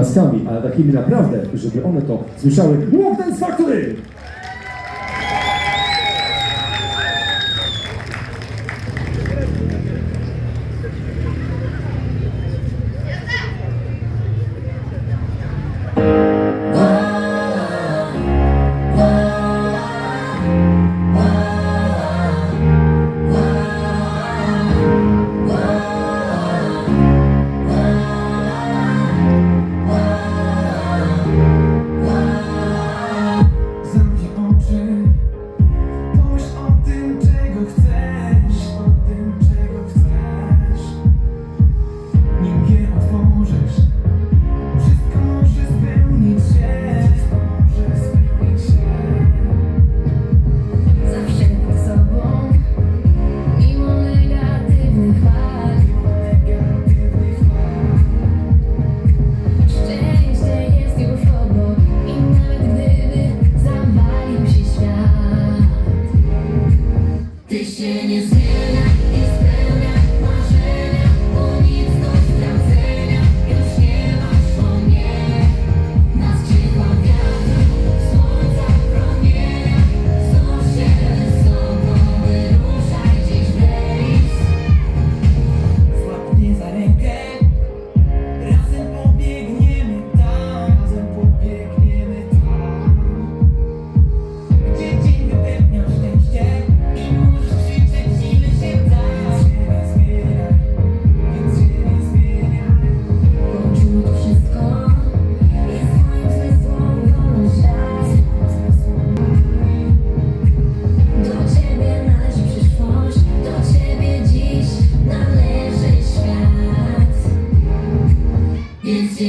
oklaskami, ale takimi naprawdę, żeby one to słyszały. Walk Dance Factory! тени звезд.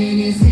it is